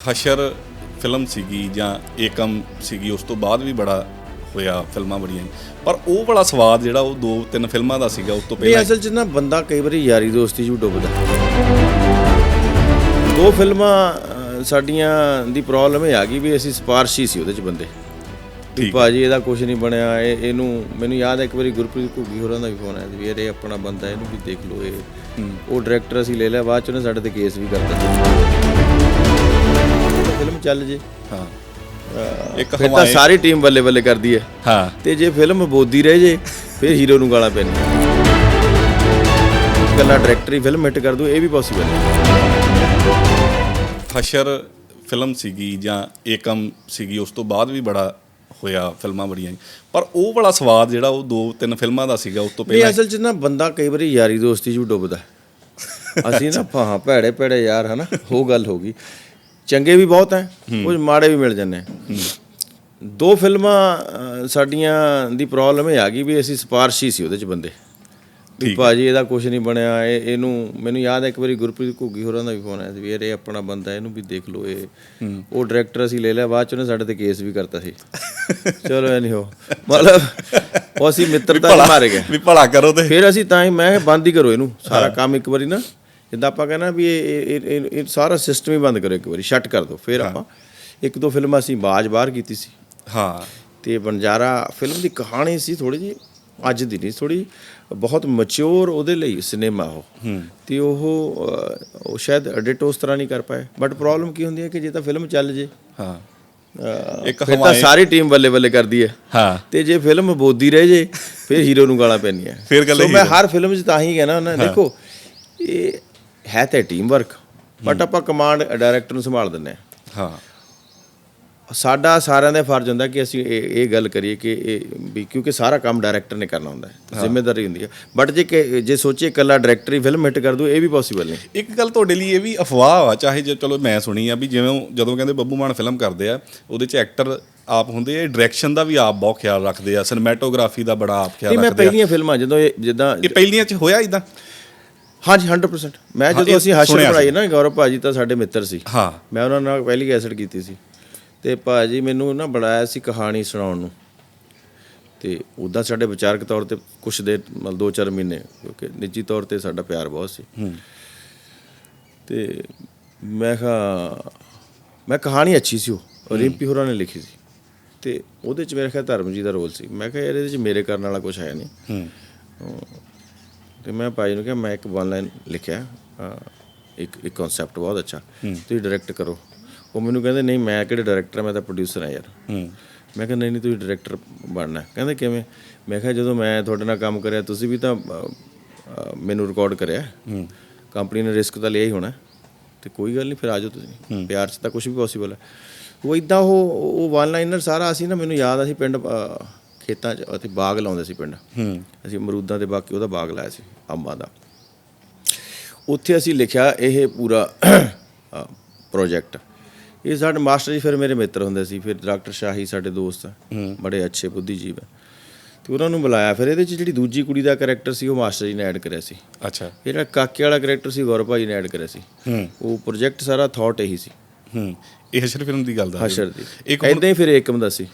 ਹਸ਼ਰ film ਸੀਗੀ ਜਾਂ ਏਕਮ ਸੀਗੀ ਉਸ ਤੋਂ ਬਾਅਦ ਵੀ ਬੜਾ ਹੋਇਆ ਫਿਲਮਾਂ ਬੜੀਆਂ ਪਰ ਉਹ ਵਾਲਾ ਸਵਾਦ ਜਿਹੜਾ ਉਹ ਦੋ ਤਿੰਨ ਫਿਲਮਾਂ ਦਾ ਸੀਗਾ ਉਸ ਤੋਂ ਇਹ ਪਹਿਲਾਂ ਅਸਲ 'ਚ ਨਾ ਬੰਦਾ ਕਈ ਵਾਰੀ ਯਾਰੀ ਦੋਸਤੀ 'ਚ ਵੀ ਡੁੱਬਦਾ ਦੋ ਫਿਲਮਾਂ ਅਹ, ਸਾਡੀਆਂ ਦੀ ਪ੍ਰੋਬਲਮ ਇਹ ਆ ਗਈ ਵੀ ਅਸੀਂ ਸਪਾਰਸ਼ੀ ਸੀ ਉਹਦੇ 'ਚ ਬੰਦੇ। ਵੀ ਠੀਕ ਭਾਜੀ ਇਹਦਾ ਕੁਝ ਨਹੀਂ ਬਣਿਆ ਇਹ ਇਹਨੂੰ ਮੈਨੂੰ ਯਾਦ ਹੈ ਇੱਕ ਵਾਰੀ ਗੁਰਪ੍ਰੀਤ ਘੁੱਗੀ ਹੋਰਾਂ ਦਾ ਵੀ ਫੋਨ ਆਇਆ ਸੀ ਵੀ ਯਾਰ ਇਹ ਆਪਣਾ ਬੰਦਾ ਇਹਨੂੰ ਵੀ ਦੇਖ ਲਓ ਇਹ। ਉਹ ਡਾਇਰੈਕਟਰ ਅਸੀਂ ਲੈ ਲਿਆ ਬਾਅਦ 'ਚ ਉਹਨੇ ਸਾਡੇ ਤੇ ਕੇਸ ਵੀ ਫਿਲਮ ਚੱਲ ਜੇ। ਹਾਂ। ਇੱਕ ਫਿਰ ਤਾਂ ਸਾਰੀ ਟੀਮ ਬੱਲੇ ਬੱਲੇ ਕਰਦੀ ਹੈ। ਹਾਂ। ਤੇ ਜੇ ਫਿਲਮ ਬੋਦੀ ਰਹਿ ਜੇ ਫਿਰ ਹੀਰੋ ਨੂੰ ਗਾਲਾਂ ਪੈਣੀਆਂ। ਕੱਲਾ ਡਾਇਰੈਕਟਰ ਹੀ ਫਿਲਮ ਹਿੱਟ ਕਰ ਦੂ ਇਹ ਵੀ ਪੋਸੀਬਲ ਹੈ। ਹਸ਼ਰ ਫਿਲਮ ਸੀਗੀ ਜਾਂ ਏਕਮ ਸੀਗੀ ਉਸ ਤੋਂ ਬਾਅਦ ਵੀ ਬੜਾ ਹੋਇਆ ਫਿਲਮਾਂ ਬੜੀਆਂ। ਪਰ ਉਹ ਵਾਲਾ ਸਵਾਦ ਜਿਹੜਾ ਉਹ ਦੋ ਤਿੰਨ ਫਿਲਮਾਂ ਦਾ ਸੀਗਾ ਉਸ ਤੋਂ ਨਹੀਂ ਪਹਿਲਾਂ ਅਸਲ 'ਚ ਨਾ ਬੰਦਾ ਕਈ ਵਾਰੀ ਯਾਰੀ ਦੋਸਤੀ 'ਚ ਡੁੱਬਦਾ। ਅਸੀਂ ਨਾ ਹਾਂ ਭੈੜੇ ਭੈੜੇ ਯਾਰ ਹਨਾ ਉਹ ਗੱਲ ਹੋ ਗਈ। ਚੰਗੇ ਵੀ ਬਹੁਤ ਹੈ। ਕੁਝ ਮਾੜੇ ਵੀ ਮਿਲ ਜਾਂਦੇ। ਦੋ ਫਿਲਮਾਂ ਸਾਡੀਆਂ ਦੀ ਪ੍ਰੋਬਲਮ ਇਹ ਆ ਗਈ ਵੀ ਅਸੀਂ ਸਪਾਰਸ਼ੀ ਸੀ ਉਹਦੇ 'ਚ ਬੰਦੇ। ਵੀ ਭਾਜੀ ਇਹਦਾ ਕੁਝ ਨਹੀਂ ਬਣਿਆ ਇਹ ਇਹਨੂੰ ਮੈਨੂੰ ਯਾਦ ਹੈ ਇੱਕ ਵਾਰੀ ਗੁਰਪ੍ਰੀਤ ਘੁੱਗੀ ਹੋਰਾਂ ਦਾ ਵੀ ਫੋਨ ਆਇਆ ਸੀ ਵੀ ਇਹ ਆਪਣਾ ਬੰਦਾ ਇਹਨੂੰ ਵੀ ਦੇਖ ਲਓ ਇਹ ਉਹ ਡਾਇਰੈਕਟਰ ਅਸੀਂ ਲੈ ਲਿਆ ਬਾਅਦ 'ਚ ਉਹਨੇ ਸਾਡੇ ਤੇ ਕੇਸ ਵੀ ਕਰਤਾ ਸੀ। ਚਲੋ ਇਹ ਨਹੀਂ ਹੋ। ਮਤਲਬ ਉਹ ਅਸੀਂ ਮਿੱਤਰਤਾ ਮਾਰੇ ਗਏ। ਵੀ ਭਲਾ ਕਰੋ ਤੇ। ਫਿਰ ਅਸੀਂ ਤਾਂ ਹੀ ਮੈਂ ਬੰਦ ਹੀ ਕਰੋ ਇਹਨੂੰ ਸਾਰਾ ਕੰਮ ਇੱਕ ਵਾਰੀ ਨਾ। ਜਿੱਦਾਂ ਆਪਾਂ ਕਹਿੰਦਾ ਵੀ ਇਹ ਇਹ- ਸਾਰਾ ਸਿਸਟਮ ਹੀ ਬੰਦ ਕਰੋ ਇੱਕ ਵਾਰੀ ਸ਼ਟ ਕਰ ਦਿਓ। ਫਿਰ ਆਪਾਂ ਇੱਕ ਦੋ ਫਿਲਮਾਂ ਅਸੀਂ ਬਾਜ ਬਾਹਰ ਕੀਤੀ ਸੀ। ਹਾਂ। ਤੇ ਬੰਜਾਰਾ ਫਿਲਮ ਦੀ ਕਹਾਣੀ ਸੀ ਥੋੜੀ ਜੀ ਅੱਜ ਦੀ ਨਹੀਂ ਥੋੜੀ ਬਹੁਤ ਮੈਚੁਰ ਉਹਦੇ ਲਈ ਸਿਨੇਮਾ ਉਹ। ਤੇ ਉਹ ਉਹ ਸ਼ਾਇਦ ਐਡਿਟ ਉਸ ਤਰ੍ਹਾਂ ਨਹੀਂ ਕਰ ਪਾਏ। ਬਟ ਪ੍ਰੋਬਲਮ ਕੀ ਹੁੰਦੀ ਹੈ ਕਿ ਜੇ ਤਾਂ ਫਿਲਮ ਚੱਲ ਜੇ ਹਾਂ। ਇੱਕ ਫਿਰ ਤਾਂ ਸਾਰੀ ਟੀਮ ਬੱਲੇ ਬੱਲੇ ਕਰਦੀ ਹੈ। ਹਾਂ। ਤੇ ਜੇ ਫਿਲਮ ਬੋਦੀ ਰਹਿ ਜੇ ਫਿਰ ਹੀਰੋ ਨੂੰ ਗਾਲਾਂ ਪੈਣੀਆਂ ਫਿਰ ਗੱਲ ਸੋ ਇਹੀ ਮੈਂ। ਹਰ ਫਿਲਮ 'ਚ ਤਾਂ ਹੀ ਕਹਿਣਾ ਨਾ ਦੇਖੋ ਇਹ ਹੈ ਤੇ ਟੀਮ ਵਰਕ ਬਟ ਆਪਾਂ ਕਮਾਂਡ ਡਾਇਰੈਕਟਰ ਨੂੰ ਸੰਭਾਲ ਦਿੰਦੇ ਹਾਂ। ਹਾਂ। ਸਾਡਾ ਸਾਰਿਆਂ ਦਾ ਫਰਜ਼ ਹੁੰਦਾ ਕਿ ਅਸੀਂ ਇਹ ਇਹ ਗੱਲ ਕਰੀਏ ਕਿ ਇਹ ਵੀ ਕਿਉਂਕਿ ਸਾਰਾ ਕੰਮ ਡਾਇਰੈਕਟਰ ਨੇ ਕਰਨਾ ਹੁੰਦਾ ਹੈ ਜ਼ਿੰਮੇਵਾਰੀ ਹੁੰਦੀ ਹੈ। ਬਟ ਜੇ ਕਿ- ਜੇ ਸੋਚੀਏ ਇਕੱਲਾ ਡਾਇਰੈਕਟਰ ਹੀ ਫਿਲਮ ਹਿੱਟ ਕਰ ਦੂ ਇਹ ਵੀ ਪੋਸੀਬਲ ਨਹੀਂ। ਇੱਕ ਗੱਲ ਤੁਹਾਡੇ ਲਈ ਇਹ ਵੀ ਅਫਵਾਹ ਆ ਚਾਹੇ ਜੇ ਚਲੋ ਮੈਂ ਸੁਣੀ ਆ ਵੀ ਜਿਵੇਂ ਜਦੋਂ ਕਹਿੰਦੇ ਬੱਬੂ ਮਾਨ ਫਿਲਮ ਕਰਦੇ ਆ ਉਹਦੇ ਚ ਐਕਟਰ ਆਪ ਹੁੰਦੇ ਆ ਡਾਇਰੈਕਸ਼ਨ ਦਾ ਵੀ ਆਪ ਬਹੁਤ ਖਿਆਲ ਰੱਖਦੇ ਆ ਸਿਨੇਮੈਟੋਗ੍ਰਾਫੀ ਦਾ ਬੜਾ ਆਪ ਖਿਆਲ ਨਹੀਂ ਮੈਂ ਰੱਖਦੇ ਆ। ਪਹਿਲੀਆਂ ਫਿਲਮਾਂ ਜਦੋਂ ਇਹ ਜਿੱਦਾਂ ਇਹ ਪਹਿਲੀਆਂ ਚ ਹੋਇਆ ਇਦਾਂ ਹਾਂਜੀ 100% ਮੈਂ ਜਦੋਂ ਅਸੀਂ ਹਾਸ਼ਰ। ਪੜਾਈ ਨਾ ਗੌਰਵ ਭਾਜੀ ਤਾਂ ਸਾਡੇ ਮਿੱਤਰ ਸੀ। ਹਾਂ। ਮੈਂ ਉਹਨਾਂ ਨਾਲ ਪਹਿਲੀ ਕੈਸਟ ਕੀਤੀ ਸੀ। ਤੇ ਭਾਜੀ ਮੈਨੂੰ ਨਾ ਬੜਾਇਆ ਸੀ ਕਹਾਣੀ ਸੁਣਾਉਣ ਨੂੰ। ਤੇ ਉਦਾਂ ਸਾਡੇ ਵਿਚਾਰਕ ਤੌਰ ਤੇ ਕੁਛ ਦੇ ਮਤਲਬ 2-4 ਮਹੀਨੇ ਕਿਉਂਕਿ ਨਿੱਜੀ ਤੌਰ ਤੇ ਸਾਡਾ ਪਿਆਰ ਬਹੁਤ ਸੀ। ਤੇ ਮੈਂ ਕਿਹਾ ਮੈਂ ਕਹਾਣੀ ਅੱਛੀ ਸੀ ਉਹ। ਰਿੰਪੀ ਹੋਰਾਂ ਨੇ ਲਿਖੀ ਸੀ। ਤੇ ਉਹਦੇ ਚ ਮੇਰੇ ਖਿਆਲ ਧਰਮ ਜੀ ਦਾ ਰੋਲ ਸੀ। ਮੈਂ ਕਿਹਾ ਯਾਰ ਇਹਦੇ ਚ ਮੇਰੇ ਕਰਨ ਵਾਲਾ ਕੁਝ ਹੈ ਨਹੀਂ। ਹੂੰ। ਤੇ ਮੈਂ ਭਾਈ ਨੂੰ ਕਿਹਾ ਮੈਂ ਇੱਕ ਵਨ ਲਾਈਨ ਲਿਖਿਆ ਇੱਕ ਇੱਕ ਕਨਸੈਪਟ ਬਹੁਤ ਅੱਛਾ। ਤੁਸੀਂ ਡਾਇਰੈਕਟ ਕਰੋ। ਉਹ ਮੈਨੂੰ ਕਹਿੰਦੇ ਨਹੀਂ ਮੈਂ ਕਿਹੜੇ ਡਾਇਰੈਕਟਰ ਮੈਂ ਤਾਂ ਪ੍ਰੋਡਿਊਸਰ ਹਾਂ ਯਾਰ। ਮੈਂ ਕਿਹਾ ਨਹੀਂ ਨਹੀਂ ਤੁਸੀਂ ਡਾਇਰੈਕਟਰ ਬਣਨਾ। ਕਹਿੰਦੇ ਕਿਵੇਂ? ਮੈਂ ਕਿਹਾ ਜਦੋਂ ਮੈਂ ਤੁਹਾਡੇ ਨਾਲ ਕੰਮ ਕਰਿਆ ਤੁਸੀਂ ਵੀ ਤਾਂ ਮੈਨੂੰ ਰਿਕਾਰਡ ਕਰਿਆ ਕੰਪਨੀ ਨੇ ਰਿਸਕ ਤਾਂ ਲਿਆ ਹੀ ਹੋਣਾ ਤੇ ਕੋਈ ਗੱਲ ਨਹੀਂ ਫਿਰ ਆ ਜਾਓ ਤੁਸੀਂ। ਪਿਆਰ 'ਚ ਤਾਂ ਕੁਝ ਵੀ ਪੋਸੀਬਲ ਹੈ। ਉਹ ਇਦਾਂ ਉਹ ਉਹ ਵਨ ਲਾਈਨਰ ਸਾਰਾ ਅਸੀਂ ਨਾ ਮੈਨੂੰ ਯਾਦ ਆ ਸੀ ਪਿੰਡ ਖੇਤਾਂ 'ਚ ਅਤੇ ਬਾਗ ਲਾਉਂਦੇ ਸੀ ਪਿੰਡ। ਹੂੰ। ਅਸੀਂ ਅਮਰੂਦਾਂ ਦੇ ਬਾਕੀ ਉਹਦਾ ਬਾਗ ਲਾਇਆ ਸੀ ਅੰਬਾਂ ਦਾ। ਉੱਥੇ ਅਸੀਂ ਲਿਖਿਆ ਇਹ ਪੂਰਾ ਪ੍ਰੋਜੈਕਟ ਇਹ ਸਾਡੇ ਮਾਸਟਰ ਜੀ ਫਿਰ ਮੇਰੇ ਮਿੱਤਰ ਹੁੰਦੇ ਸੀ ਫਿਰ ਡਾਕਟਰ ਸ਼ਾਹੀ ਸਾਡੇ ਦੋਸਤ ਬੜੇ ਅੱਛੇ ਬੁੱਧੀਜੀਵ ਹੈ ਤੇ ਉਹਨਾਂ ਨੂੰ ਬੁਲਾਇਆ ਫਿਰ ਇਹਦੇ ਚ ਜਿਹੜੀ ਦੂਜੀ ਕੁੜੀ ਦਾ ਕੈਰੈਕਟਰ ਸੀ ਉਹ ਮਾਸਟਰ ਜੀ ਨੇ ਐਡ ਕਰਿਆ ਸੀ। ਅੱਛਾ। ਜਿਹੜਾ ਕਾਕੇ ਵਾਲਾ ਕੈਰੈਕਟਰ ਸੀ ਗੌਰਵ ਭਾਈ ਨੇ ਐਡ ਕਰਿਆ ਸੀ। ਉਹ ਪ੍ਰੋਜੈਕਟ ਸਾਰਾ ਥਾਟ ਇਹੀ ਸੀ। ਹੂੰ। ਇਹ ਹਸ਼ਰ ਫਿਲਮ ਦੀ ਗੱਲ ਦਾ ਹਸ਼ਰ ਦੀ। ਇੱਕ ਇਦਾਂ ਹੀ ਫਿਰ ਏਕਮ ਦਾ ਸੀ।